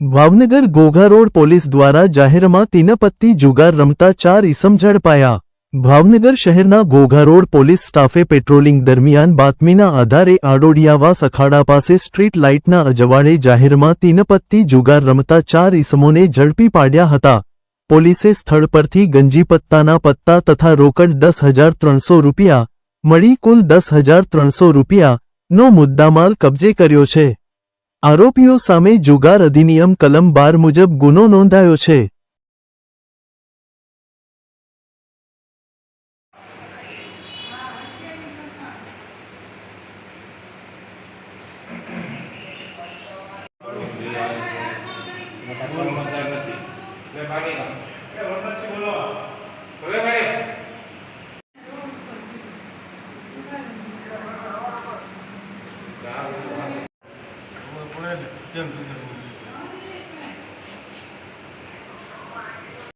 Bhavnagar Ghogha road police દ્વારા જાહેરમાં તીનપત્તી જુગાર રમતા ચાર ઇસમ ઝડપાયા. ભાવનગર શહેરના ઘોઘા રોડ પોલીસ સ્ટાફે પેટ્રોલિંગ દરમિયાન બાતમીના આધારે આડોડિયાવાસ અખાડા પાસે સ્ટ્રીટ લાઇટના અજવાળે જાહેરમાં તીનપત્તી જુગાર રમતા ચાર ઇસમોને ઝડપી પાડ્યા હતા. પોલીસે સ્થળ પરથી ગંજી પત્તાના પત્તા તથા રોકડ દસ હજાર ત્રણસો રૂપિયા, મળી કુલ દસ હજાર ત્રણસો રૂપિયા નો મુદ્દામાલ કબજે કર્યો છે. આરોપીઓ સામે જુગાર અધિનિયમ કલમ બાર મુજબ ગુનો નોંધાયો છે Thank. 我来点电子监。